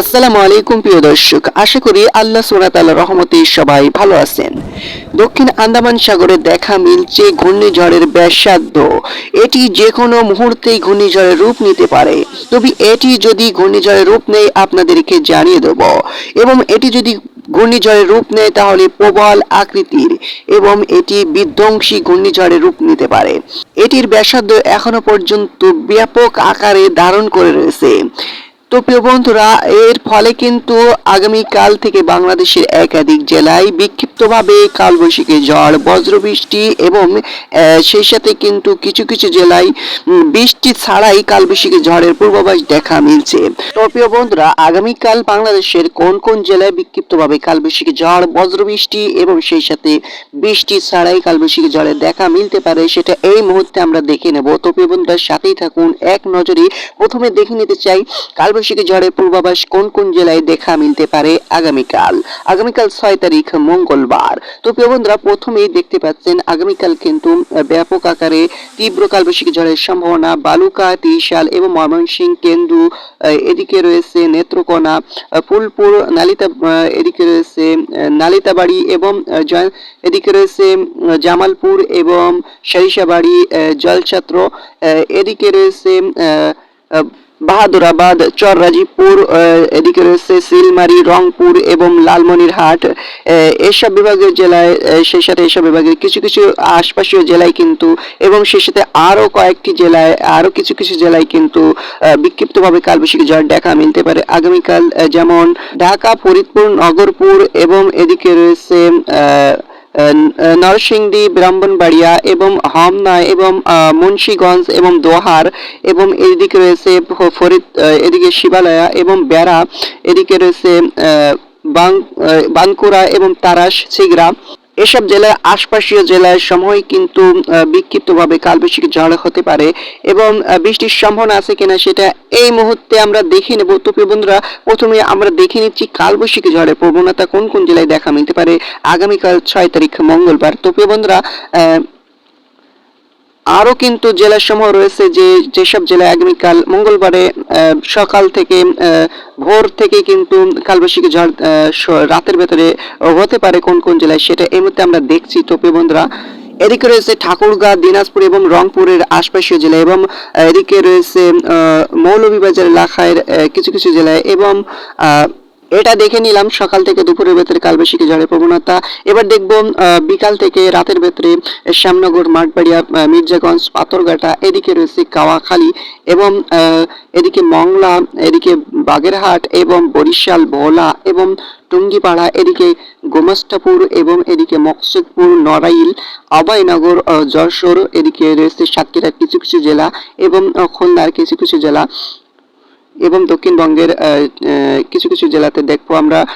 আসসালামু আলাইকুম প্রিয় দর্শক, আশা করি আল্লাহ সুরাতাল রহমতে সবাই ভালো আছেন। দক্ষিণ আন্দামান সাগরে দেখা মিলছে ঘূর্ণিঝড়ের ব্যাসাধ্য এটি যে কোনো মুহূর্তেই ঘূর্ণিঝড়ের রূপ নিতে পারে। তবে এটি যদি ঘূর্ণিঝড়ের রূপ নেয়, আপনাদেরকে জানিয়ে দেব। এবং এটি যদি ঘূর্ণিঝড়ের রূপ নেয় তাহলে প্রবল আকৃতির এবং এটি বিধ্বংসী ঘূর্ণিঝড়ের রূপ নিতে পারে। এটির ব্যাসার্ধ এখনও পর্যন্ত ব্যাপক আকারে ধারণ করে রয়েছে। তো প্রিয় বন্ধুরা, এর ফলে কিন্তু আগামীকাল থেকে বাংলাদেশের একাধিক জেলায় বিক্ষিপ্তভাবে কালবৈশাখী ঝড়, বজ্রবৃষ্টি এবং সেই সাথে কিন্তু কিছু কিছু জেলায় বৃষ্টি ছাড়াই কালবৈশাখী ঝড়ের পূর্বাভাস দেখা মিলছে। তো প্রিয় বন্ধুরা, আগামীকাল বাংলাদেশের কোন কোন জেলায় বিক্ষিপ্তভাবে কালবৈশাখী ঝড়, বজ্রবৃষ্টি এবং সেই সাথে বৃষ্টি ছাড়াই কালবৈশাখী ঝড়ের দেখা মিলতে পারে সেটা এই মুহূর্তে আমরা দেখে নেব। তো প্রিয় বন্ধুরা, সাথেই থাকুন, এক নজরে প্রথমে দেখে নিতে চাই, কালবৈশাখী ঝড়ের পূর্বাভাস কোন কোন জেলায় দেখা মিলতে পারে আগামীকাল? আগামীকাল ছয় তারিখ মঙ্গলবার। তো প্রিয় বন্ধুরা, প্রথমেই দেখতে পাচ্ছেন, আগামীকাল কিন্তু ব্যাপক আকারে তীব্র কালবৈশাখী ঝড়ের সম্ভাবনা। বালুকা, ত্রিশাল এবং ময়মনসিংহ কেন্দু এদিকে রয়েছে নেত্রকোনা ফুলপুর, নালিতা এদিকে রয়েছে নালিতাবাড়ি এবং এদিকে রয়েছে জামালপুর এবং সরিষাবাড়ি জলছাত্র এদিকে রয়েছে বাহাদুরাবাদ চররাজীবপুর আহ, এদিকে রয়েছে সিলমারি রংপুর এবং লালমনিরহাট। এসব বিভাগের জেলায় সেই সাথে এসব বিভাগের কিছু কিছু আশপাশীয় জেলায় কিন্তু এবং সেই সাথে আরও কয়েকটি জেলায় আরও কিছু কিছু জেলায় কিন্তু বিক্ষিপ্তভাবে কালবৈশাখী ঝড় দেখা মিলতে পারে। আগামীকাল যেমন ঢাকা ফরিদপুর নগরপুর এবং এদিকে রয়েছে নরসিংদী ব্রাহ্মণবাড়িয়া এবং হামনা এবং মুন্সিগঞ্জ এবং দোহার এবং এদিকে রয়েছে ফরিদ এদিকে শিবালয়া এবং বেড়া এদিকে রয়েছে বাং আহ, বানকুড়া এবং তারাস সিগরা এসব জেলার আশপাশীয় জেলার সময় কিন্তু বিক্ষিপ্তভাবে কালবৈশাখী ঝড় হতে পারে এবং বৃষ্টির সম্ভাবনা আছে কিনা সেটা এই মুহূর্তে আমরা দেখে নেব। তো বন্ধুরা, প্রথমে আমরা দেখে নিচ্ছি কালবৈশাখী ঝড়ের প্রবণতা কোন কোন জেলায় দেখা মিলতে পারে। আগামীকাল ছয় তারিখ মঙ্গলবার। তো বন্ধুরা আরও কিন্তু জেলাসমূহ রয়েছে যে, যেসব জেলায় আগামীকাল মঙ্গলবারে সকাল থেকে ভোর থেকে কিন্তু কালবৈশাখী ঝড় রাতের ভেতরে হতে পারে কোন কোন জেলায় সেটা এই মুহূর্তে আমরা দেখছি। তো বন্ধুরা, এদিকে রয়েছে ঠাকুরগাঁ, দিনাজপুর এবং রংপুরের আশপাশীয় জেলা এবং এদিকে রয়েছে মৌলভীবাজার এলাকায় কিছু কিছু জেলায় এবং এটা দেখে নিলাম সকাল থেকে দুপুরের ভেতরে কালবৈশাখী ঝড়ের প্রবণতা। এবার দেখব বিকাল থেকে রাতের ভেতরে শ্যামনগর মাঠবাড়িয়া মির্জাগঞ্জ পাথরঘাটা এদিকে রয়েছে কাওয়াখালী এবং এদিকে মংলা এদিকে বাগেরহাট এবং বরিশাল ভোলা এবং টুঙ্গিপাড়া এদিকে গোমাস্তাপুর এবং এদিকে মকসুদপুর নড়াইল আহ, যশোর এদিকে রয়েছে সাতক্ষীরার কিছু কিছু জেলা এবং খুলনার কিছু কিছু জেলা। এবং দক্ষিণবঙ্গের কিছু কিছু জেলাতে দেখব আমরা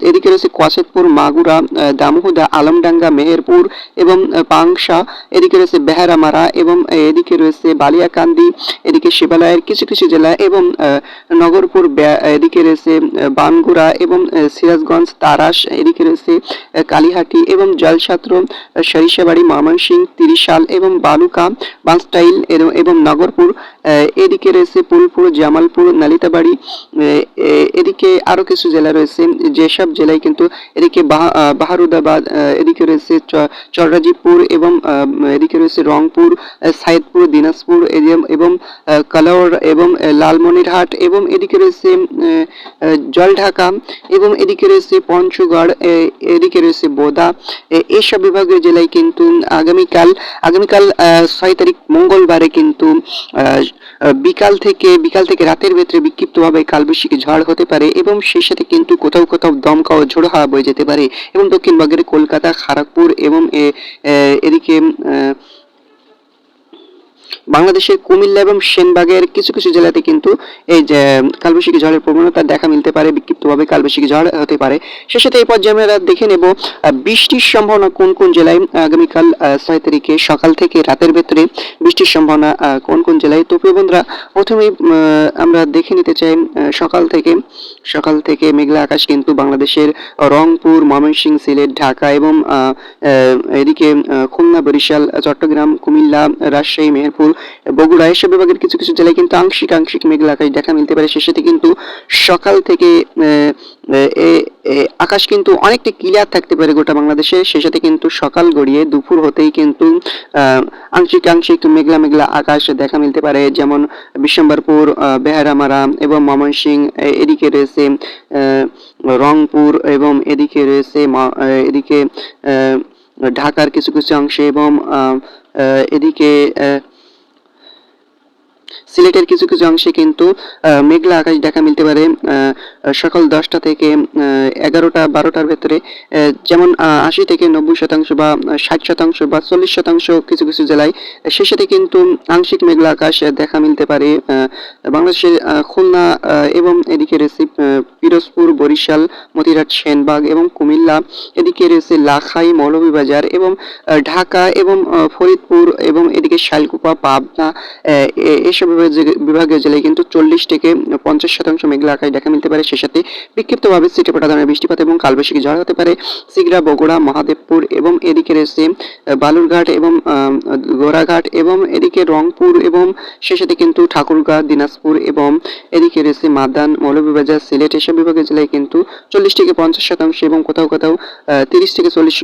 এদিকে রয়েছে কোয়াশেদপুর, মাগুরা দামোহদা আলমডাঙ্গা, মেহেরপুর এবং পাংশা, এদিকে রয়েছে বেহারামারা এবং এদিকে রয়েছে বালিয়াকান্দি, এদিকে শিবালয়ের কিছু কিছু জেলা এবং নগরপুর এদিকে রয়েছে বানগুড়া এবং সিরাজগঞ্জ, তারাস, এদিকে রয়েছে কালীহাটি এবং জলছাত্র সরিষাবাড়ি, ময়মনসিংহ, তিরিশাল এবং বালুকা বাংস্টাইল এর- এবং নগরপুর এদিকে রয়েছে ফুলপুর জামালপুর নালিতাবাড়ি এদিকে আরও কিছু জেলা রয়েছে যেসব জেলায় কিন্তু এদিকে বাহা- বাহারুদাবাদ এদিকে রয়েছে চ- চররাজীবপুর এবং এদিকে রয়েছে রংপুর সাইদপুর দিনাজপুর এবং আহ, কালাউর এবং লালমনিরহাট এবং এদিকে রয়েছে জলঢাকা এবং এদিকে রয়েছে পঞ্চগড় এদিকে রয়েছে বোদা এইসব বিভাগের জেলায় কিন্তু আগামীকাল আগামীকাল ছয় তারিখ মঙ্গলবারে কিন্তু বিকাল থেকে বিকাল থেকে রাতের ভেতরে বিক্ষিপ্তভাবে কালবৈশাখী ঝড় হতে পারে এবং সেই সাথে কিন্তু কোথাও কোথাও দমকা ও ঝোড়ো হাওয়া বয়ে যেতে পারে এবং দক্ষিণবঙ্গের কলকাতা খড়গপুর এবং এদিকে বাংলাদেশের কুমিল্লা এবং সেনবাগের কিছু কিছু জেলাতে কিন্তু এই যে কালবৈশাখী ঝড়ের প্রবণতা দেখা মিলতে পারে, বিক্ষিপ্তভাবে কালবৈশাখী ঝড় হতে পারে। সে সাথে এই পর্যায়ে আমরা দেখে নেব বৃষ্টির সম্ভাবনা কোন কোন জেলায় আগামীকাল ছয় তারিখে সকাল থেকে রাতের ভেতরে বৃষ্টির সম্ভাবনা কোন কোন জেলায়। তো প্রিয় বন্ধুরা, প্রথমেই আমরা দেখে নিতে চাই সকাল থেকে সকাল থেকে মেঘলা আকাশ কিন্তু বাংলাদেশের রংপুর ময়মনসিংহ সিলেট, ঢাকা এবং এদিকে খুলনা, বরিশাল, চট্টগ্রাম, কুমিল্লা, রাজশাহী, মেহেরপুর, বগুড়া এসব বিভাগের কিছু কিছু জেলায় কিন্তু আংশিক আংশিক মেঘলা আকাশ দেখা মিলতে পারে। সে সাথে কিন্তু সকাল থেকে আকাশ কিন্তু অনেকটা ক্লিয়ার থাকতে পারে গোটা বাংলাদেশে। সেই সাথে কিন্তু সকাল গড়িয়ে দুপুর হতেই কিন্তু আংশিক আংশিক মেঘলা মেঘলা আকাশ দেখা মিলতে পারে। যেমন, বিশ্বম্বরপুর বেহারামারা এবং ময়মনসিং এদিকে রয়েছে আহ, রংপুর এবং এদিকে রয়েছে এদিকে ঢাকার কিছু কিছু অংশে এবং এদিকে সিলেটের কিছু কিছু অংশে কিন্তু মেঘলা আকাশ দেখা মিলতে পারে সকাল দশটা থেকে এগারোটা, বারোটার ভেতরে যেমন আশি থেকে নব্বই শতাংশ বা ষাট শতাংশ বা চল্লিশ শতাংশ কিছু কিছু জেলায় সে কিন্তু আংশিক মেঘলা আকাশ দেখা মিলতে পারে বাংলাদেশের খুলনা এবং এদিকে রয়েছে পিরোজপুর, বরিশাল মতিরাট সেনবাগ এবং কুমিল্লা, এদিকে রয়েছে লাখাই, মৌলভীবাজার এবং ঢাকা এবং ফরিদপুর এবং এদিকে শালকুপা, পাবনা এসব বিভাগীয় জেলায় কিন্তু চল্লিশ থেকে পঞ্চাশ শতাংশ মেঘলা আকাশ দেখা মিলতে পারে। সে সাথে বিক্ষিপ্তভাবে সিটিপাটা ধরনের বৃষ্টিপাত এবং কালবৈশাখী ঝড় হতে পারে। সিগড়া, বগুড়া, মহাদেবপুর এবং এদিকে রয়েছে বালুরঘাট এবং গোড়াঘাট এবং এদিকে রংপুর এবং সে সাথে কিন্তু ঠাকুরগাঁ, দিনাজপুর এবং এদিকে রয়েছে মাদান, মৌলভীবাজার, সিলেট এসব বিভাগের জেলায় কিন্তু চল্লিশ থেকে পঞ্চাশ শতাংশ এবং কোথাও কোথাও তিরিশ থেকে চল্লিশ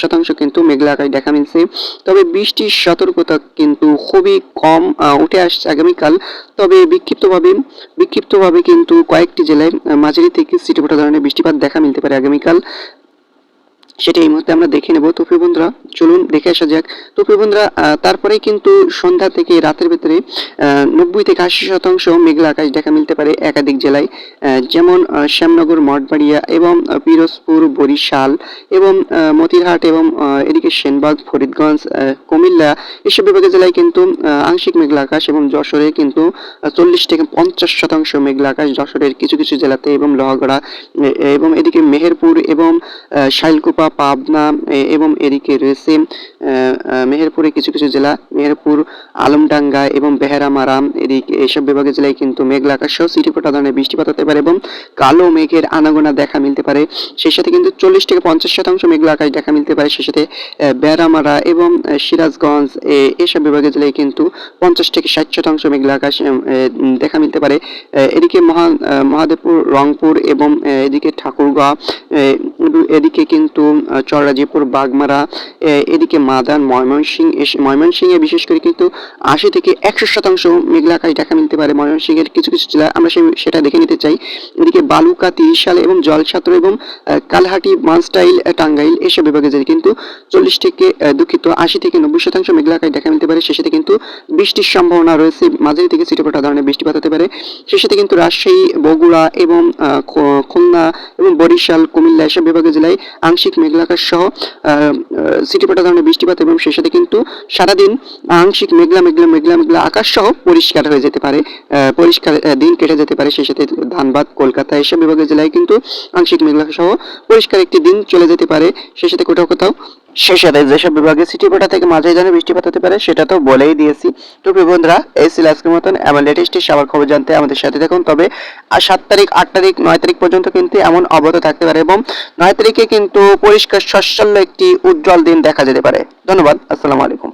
শতাংশ কিন্তু মেঘলা আকাশ দেখা মিলছে। তবে বৃষ্টির সতর্কতা কিন্তু খুবই কম উঠে আসছে আগামীকাল। তবে বিক্ষিপ্তভাবে বিক্ষিপ্তভাবে কিন্তু কয়েকটি জেলায় মাঝারি থেকে সিটি ধরনের বৃষ্টিপাত দেখা মিলতে পারে আগামীকাল। সেটা এই মুহূর্তে আমরা দেখে নেব। তো বন্ধুরা, চলুন দেখে আসা যাক। তো বন্ধুরা তারপরে কিন্তু সন্ধ্যা থেকে রাতের ভেতরে নব্বই থেকে আশি শতাংশ মেঘলা আকাশ দেখা মিলতে পারে একাধিক জেলায়। যেমন শ্যামনগর, মঠবাড়িয়া এবং পিরোজপুর, বরিশাল এবং মতিরহাট এবং এদিকে সেনবাগ, ফরিদগঞ্জ কুমিল্লা এসব বিভাগের জেলায় কিন্তু আংশিক মেঘলা আকাশ এবং যশোরে কিন্তু চল্লিশ থেকে পঞ্চাশ শতাংশ মেঘলা আকাশ যশোরের কিছু কিছু জেলাতে এবং লোহাগড়া এবং এদিকে মেহেরপুর এবং শাইলকুপা পাবনা এবং এদিকে রয়েছে মেহেরপুরে কিছু কিছু জেলা, মেহেরপুর, আলমডাঙ্গা এবং বেহারামারা। এদিকে, এসব বিভাগের জেলায় কিন্তু মেঘলা আকাশ সহ সিটিপোটা ধরনের বৃষ্টিপাত হতে পারে এবং কালো মেঘের আনাগোনা দেখা মিলতে পারে। সেই সাথে কিন্তু চল্লিশ থেকে পঞ্চাশ শতাংশ মেঘলা আকাশ দেখা মিলতে পারে। সেই সাথে বেহারামারা এবং সিরাজগঞ্জ এসব বিভাগের জেলায় কিন্তু পঞ্চাশ থেকে ষাট শতাংশ মেঘলা আকাশ দেখা মিলতে পারে। এদিকে মহা মহাদেবপুর, রংপুর এবং এদিকে ঠাকুরগাঁও এদিকে কিন্তু আহ, চররাজিপুর বাগমারা এদিকে মাদান ময়মনসিং ময়মনসিংহে বিশেষ করে কিন্তু আশি থেকে একশো শতাংশ মেঘলা আকাশ দেখা মিলতে পারে ময়মনসিংহের কিছু কিছু জেলা। আমরা সেটা দেখে নিতে চাই। এদিকে বালুকা তিরিশাল এবং জলছাত্র এবং কালহাটি মানস্টাইল টাঙ্গাইল এসব বিভাগে যায় কিন্তু চল্লিশ থেকে দুঃখিত আশি থেকে নব্বই শতাংশ মেঘলা আকাশ দেখা মিলতে পারে। সাথে কিন্তু বৃষ্টির সম্ভাবনা রয়েছে। মাঝারি থেকে ছিটেফোঁটা ধরনের বৃষ্টিপাত হতে পারে। সাথে কিন্তু রাজশাহী বগুড়া এবং খুলনা এবং বরিশাল কুমিল্লা এসব বিভাগের জেলায় আংশিক মেঘলাকাশ সহ সহ সিটিপাটা ধরনের বৃষ্টিপাত এবং সেই সাথে কিন্তু সারাদিন আংশিক মেঘলা মেঘলা মেঘলা মেঘলা আকাশ সহ পরিষ্কার হয়ে যেতে পারে পরিষ্কার দিন কেটে যেতে পারে। সেই সাথে ধানবাদ, কলকাতা এসব বিভাগের জেলায় কিন্তু আংশিক মেঘলা সহ পরিষ্কার একটি দিন চলে যেতে পারে। সেই সাথে কোথাও কোথাও সেই সাথে যেসব বিভাগে সিটিপোটা থেকে মাঝারি ধরনের বৃষ্টিপাত হতে পারে, সেটা তো বলেই দিয়েছি। তো প্রিয় এই ছিল আজকের মতন। এমন লেটেস্ট সবার খবর জানতে আমাদের সাথে দেখুন তবে আর সাত তারিখ, আট তারিখ, নয় তারিখ পর্যন্ত কিন্তু এমন অবত থাকতে পারে এবং নয় তারিখে কিন্তু পরিষ্কার সচ্ছল একটি উজ্জ্বল দিন দেখা যেতে পারে। ধন্যবাদ। আসসালামু আলাইকুম।